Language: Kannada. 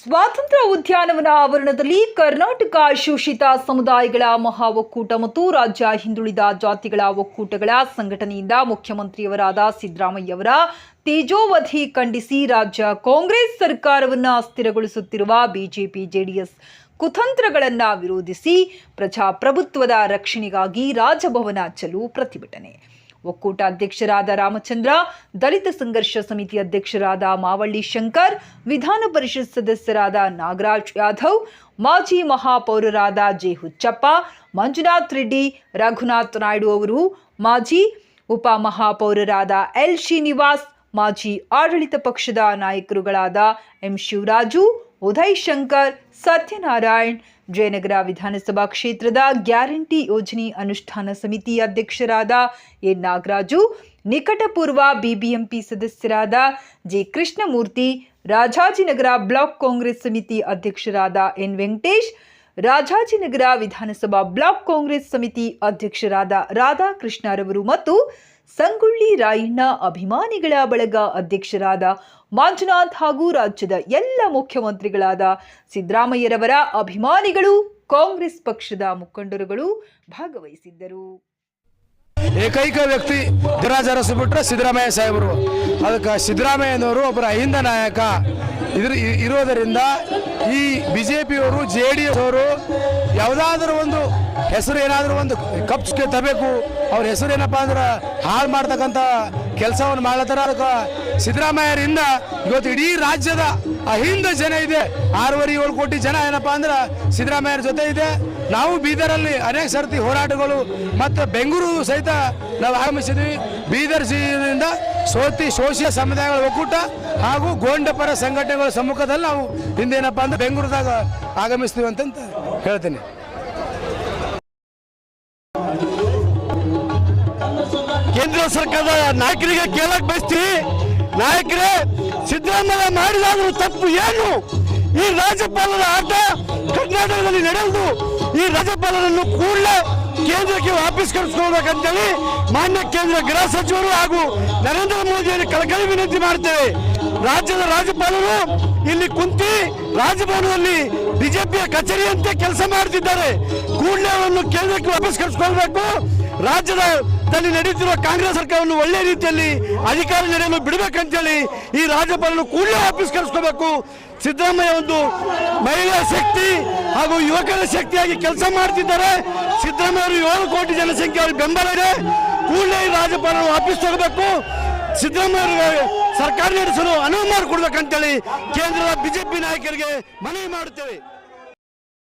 ಸ್ವಾತಂತ್ರ್ಯ ಉದ್ಯಾನವನ ಆವರಣದಲ್ಲಿ ಕರ್ನಾಟಕ ಶೋಷಿತ ಸಮುದಾಯಗಳ ಮಹಾ ಒಕ್ಕೂಟ ಮತ್ತು ರಾಜ್ಯ ಹಿಂದುಳಿದ ಜಾತಿಗಳ ಒಕ್ಕೂಟಗಳ ಸಂಘಟನೆಯಿಂದ ಮುಖ್ಯಮಂತ್ರಿಯವರಾದ ಸಿದ್ದರಾಮಯ್ಯವರ ತೇಜೋವಧಿ ಖಂಡಿಸಿ ರಾಜ್ಯ ಕಾಂಗ್ರೆಸ್ ಸರ್ಕಾರವನ್ನು ಅಸ್ಥಿರಗೊಳಿಸುತ್ತಿರುವ ಬಿಜೆಪಿ ಜೆಡಿಎಸ್ ಕುತಂತ್ರಗಳನ್ನು ವಿರೋಧಿಸಿ ಪ್ರಜಾಪ್ರಭುತ್ವದ ರಕ್ಷಣೆಗಾಗಿ ರಾಜಭವನ ಚಲು ಪ್ರತಿಭಟನೆ. ಒಕ್ಕೂಟ ಅಧ್ಯಕ್ಷರಾದ ರಾಮಚಂದ್ರ, ದಲಿತ ಸಂಘರ್ಷ ಸಮಿತಿ ಅಧ್ಯಕ್ಷರಾದ ಮಾವಳ್ಳಿ ಶಂಕರ್, ವಿಧಾನ ಪರಿಷತ್ ಸದಸ್ಯರಾದ ನಾಗರಾಜ್ ಯಾದವ್ ಮಾಜಿ ಮಹಾಪೌರರಾದ ಜೆ ಹುಚ್ಚಪ್ಪ, ಮಂಜುನಾಥ್ ರೆಡ್ಡಿ, ರಘುನಾಥ್ ನಾಯ್ಡು ಅವರು, ಮಾಜಿ ಉಪಮಹಾಪೌರರಾದ ಎಲ್ ಶ್ರೀನಿವಾಸ್, ಮಾಜಿ ಆಡಳಿತ ಪಕ್ಷದ ನಾಯಕರುಗಳಾದ ಎಂ ಶಿವರಾಜು, ಉದಯ್ ಶಂಕರ್, ಸತ್ಯನಾರಾಯಣ್ ಜಯನಗರ ವಿಧಾನಸಭಾ ಕ್ಷೇತ್ರದ ಗ್ಯಾರಂಟಿ ಯೋಜನೆ ಅನುಷ್ಠಾನ ಸಮಿತಿ ಅಧ್ಯಕ್ಷರಾದ ಎನ್ ನಾಗರಾಜು, ನಿಕಟಪೂರ್ವ ಬಿಬಿಎಂಪಿ ಸದಸ್ಯರಾದ ಜೆ ಕೃಷ್ಣಮೂರ್ತಿ, ರಾಜಾಜಿನಗರ ಬ್ಲಾಕ್ ಕಾಂಗ್ರೆಸ್ ಸಮಿತಿ ಅಧ್ಯಕ್ಷರಾದ ಎನ್ ವೆಂಕಟೇಶ್, ರಾಜಾಜಿನಗರ ವಿಧಾನಸಭಾ ಬ್ಲಾಕ್ ಕಾಂಗ್ರೆಸ್ ಸಮಿತಿ ಅಧ್ಯಕ್ಷರಾದ ರಾಧಾಕೃಷ್ಣರವರು ಮತ್ತು ಸಂಗೊಳ್ಳಿ ರಾಯಣ್ಣ ಅಭಿಮಾನಿಗಳ ಬಳಗ ಅಧ್ಯಕ್ಷರಾದ ಮಂಜುನಾಥ್ ಹಾಗೂ ರಾಜ್ಯದ ಎಲ್ಲ ಮುಖ್ಯಮಂತ್ರಿಗಳಾದ ಸಿದ್ದರಾಮಯ್ಯರವರ ಅಭಿಮಾನಿಗಳು ಕಾಂಗ್ರೆಸ್ ಪಕ್ಷದ ಮುಖಂಡರುಗಳು ಭಾಗವಹಿಸಿದ್ದರು. ಏಕೈಕ ವ್ಯಕ್ತಿ ದಿನಾಚರಿಸಿಬಿಟ್ರೆ ಬಿಟ್ರೆ ಸಿದ್ದರಾಮಯ್ಯ ಸಾಹೇಬರು. ಅದಕ್ಕೆ ಸಿದ್ದರಾಮಯ್ಯನವರು ಒಬ್ಬರ ಅಹಿಂದ ನಾಯಕ. ಇದ್ರ ಇರೋದರಿಂದ ಈ ಬಿ ಜೆ ಪಿಯವರು ಜೆ ಡಿ ಎಸ್ ಅವರು ಯಾವುದಾದ್ರೂ ಒಂದು ಹೆಸರು ಏನಾದರೂ ಒಂದು ಕಪ್ಸ್ಗೆ ತರಬೇಕು. ಅವ್ರ ಹೆಸರು ಏನಪ್ಪ ಅಂದ್ರೆ ಹಾಳು ಮಾಡ್ತಕ್ಕಂಥ ಕೆಲಸವನ್ನು ಮಾಡ್ಲತ್ತಾರ. ಅದಕ್ಕೆ ಸಿದ್ದರಾಮಯ್ಯರಿಂದ ಇವತ್ತು ಇಡೀ ರಾಜ್ಯದ ಅಹಿಂದ ಜನ ಇದೆ. ಆರೂವರೆ ಏಳು ಕೋಟಿ ಜನ ಏನಪ್ಪಾ ಅಂದ್ರೆ ಸಿದ್ದರಾಮಯ್ಯರ ಜೊತೆ ಇದೆ. ನಾವು ಬೀದರಲ್ಲಿ ಅನೇಕ ಸರ್ತಿ ಹೋರಾಟಗಳು ಮತ್ತು ಬೆಂಗಳೂರು ಸಹಿತ ನಾವು ಆಗಮಿಸಿದ್ವಿ. ಬೀದರ್ ಜಿಲ್ಲೆಯಿಂದ ಸೋತಿ ಶೋಷಿತ ಸಮುದಾಯಗಳ ಒಕ್ಕೂಟ ಹಾಗೂ ಗೋಂಡಪರ ಸಂಘಟನೆಗಳ ಸಮ್ಮುಖದಲ್ಲಿ ನಾವು ಹಿಂದೇನಪ್ಪ ಅಂದ್ರೆ ಬೆಂಗಳೂರದಾಗ ಆಗಮಿಸ್ತೀವಿ ಅಂತಂತ ಹೇಳ್ತೀನಿ. ಕೇಂದ್ರ ಸರ್ಕಾರದ ನಾಯಕರಿಗೆ ಕೇಳಕ್ ಬಯಸ್ತೀವಿ. ನಾಯಕರೇ, ಸಿದ್ದರಾಮಯ್ಯ ಮಾಡಿದಾದ್ರೂ ತಪ್ಪು ಏನು? ಈ ರಾಜ್ಯಪಾಲರ ಆಟ ಕರ್ನಾಟಕದಲ್ಲಿ ನಡೆಯುವುದು ಈ ರಾಜ್ಯಪಾಲರನ್ನು ಕೂಡಲೇ ಕೇಂದ್ರಕ್ಕೆ ವಾಪಸ್ ಕಳಿಸ್ಕೊಳ್ಬೇಕಂತೇಳಿ ಮಾನ್ಯ ಕೇಂದ್ರ ಗೃಹ ಸಚಿವರು ಹಾಗೂ ನರೇಂದ್ರ ಮೋದಿಯಲ್ಲಿ ಕಳಕಳಿ ವಿನಂತಿ ಮಾಡ್ತೇವೆ. ರಾಜ್ಯದ ರಾಜ್ಯಪಾಲರು ಇಲ್ಲಿ ಕುಂತಿ ರಾಜಭವನದಲ್ಲಿ ಬಿಜೆಪಿಯ ಕಚೇರಿಯಂತೆ ಕೆಲಸ ಮಾಡ್ತಿದ್ದಾರೆ. ಕೂಡಲೇ ಅವರನ್ನು ಕೇಂದ್ರಕ್ಕೆ ವಾಪಸ್ ಕಳಿಸ್ಕೊಳ್ಬೇಕು ರಾಜ್ಯದಲ್ಲಿ ನಡೆಯುತ್ತಿರುವ ಕಾಂಗ್ರೆಸ್ ಸರ್ಕಾರವನ್ನು ಒಳ್ಳೆ ರೀತಿಯಲ್ಲಿ ಅಧಿಕಾರ ನಡೆಯಲು ಬಿಡಬೇಕಂತೇಳಿ ಈ ರಾಜ್ಯಪಾಲನ್ನು ಕೂಡಲೇ ವಾಪಸ್ ಕರೆಸ್ಕೋಬೇಕು ಸಿದ್ದರಾಮಯ್ಯ ಒಂದು ಮಹಿಳಾ ಶಕ್ತಿ ಹಾಗೂ ಯುವಕರ ಶಕ್ತಿಯಾಗಿ ಕೆಲಸ ಮಾಡ್ತಿದ್ದಾರೆ. ಸಿದ್ದರಾಮಯ್ಯ ಅವರು ಏಳು ಕೋಟಿ ಜನಸಂಖ್ಯೆ ಅವರಿಗೆ ಬೆಂಬಲ ಇದೆ. ಕೂಡಲೇ ಈ ರಾಜ್ಯಪಾಲರು ವಾಪಸ್ ತಗೋಬೇಕು ಸಿದ್ದರಾಮಯ್ಯ ಸರ್ಕಾರ ನಡೆಸಲು ಅನುವು ಮಾಡಿಕೊಡ್ಬೇಕಂತೇಳಿ ಕೇಂದ್ರದ ಬಿಜೆಪಿ ನಾಯಕರಿಗೆ ಮನವಿ ಮಾಡುತ್ತೇವೆ.